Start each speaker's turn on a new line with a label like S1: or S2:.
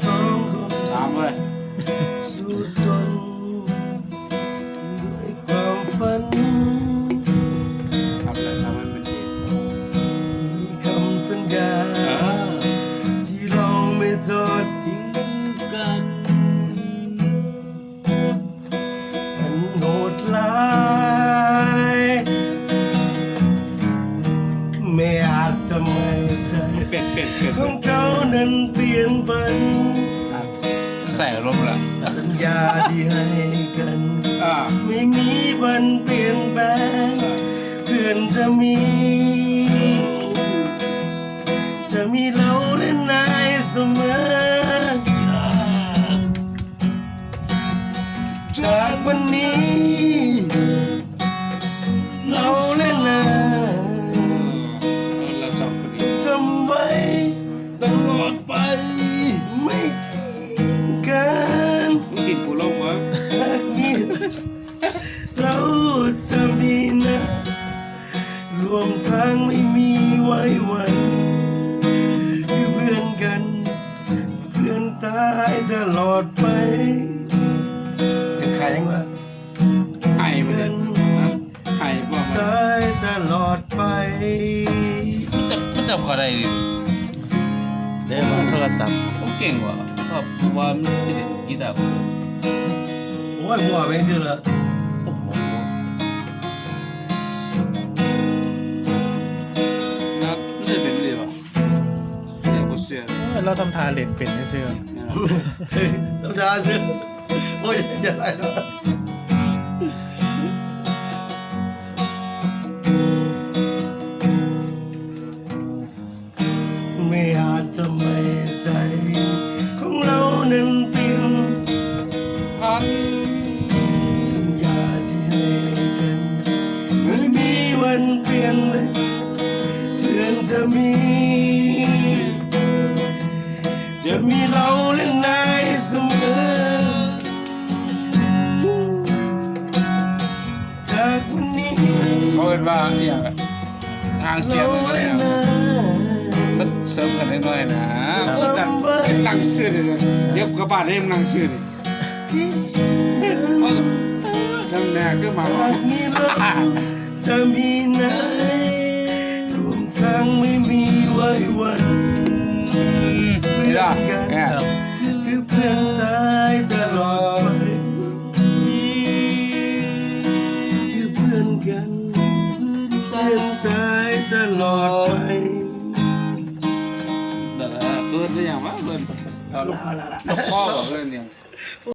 S1: สองคน
S2: ตามเลย
S1: สู้จนด้วยความฝัน
S2: ทำเลยทำให้มันดี
S1: มีคำสัญญาที่เราไม่ทอด
S2: ทิ้งกัน
S1: อันโหดร้ายไม่อาจจะไม่ใจของเขานั้นเปลี่ยนไป
S2: ใส่ลมละ
S1: สัญญาที่ให้กัน
S2: อ่า
S1: ไม่มีวันเปลี่ยนแปลงเพื่อนจะมี จะมีเราและนายเสมอ วมทางไม่มีไว้วันคือเพื่อนกัน เพื่อนตายตลอดไปเป็นใครยังวะ
S2: ไข่มาเลยนะไข่บอกมา
S1: ตายตลอดไป
S2: แต่ไม่จำเขาได้ดิ
S3: เดี๋ยวมาโทรศัพท์
S2: ผมเก่งว่ะก็ว่ามันจะเล่นกีตาร์
S1: โอ้ยมัวไปซื้อเลย
S3: อเราทำทาเล่นเป็นเชื่อ
S2: เนี่ยนะ
S1: เฮ้ยต้องทานซื้อโอ้ยจะไรเนาะไม่อาจจะไม่ใจ ของเรานั้นเปลี่ยน
S2: พัน
S1: สัญญาที่ให้กันไม่มีวันเปลี่ยนเลยเพื่อนจะมี จะมีเราและนายเสมอ จากวันนี้
S2: เขาเป็นว่าอย่างไรทางเสียง
S1: เรา
S2: อะไร
S1: และ
S2: นะ
S1: นาย
S2: มันเสริมกันได้หน่อยนะพูดกันเป็นนั่งชื่อเลยนะเดี๋ยวกระบาดให้มันนั่งชื่อเลย
S1: ที่
S2: เพราะนั่นแน่คือมาว่า
S1: จากนี้เราจะมีนายรวมทางไม่มีไว้วัน
S2: นี่ละ เนี่ย
S1: คือเพื่อนตายตลอดไปคือเพื่อนกันเพื่อนตายตลอดไป
S2: แต่ละเกินได้อย่างว่าเกิน
S1: เอาละเอาละ
S2: พ่อบอกเกินอย่าง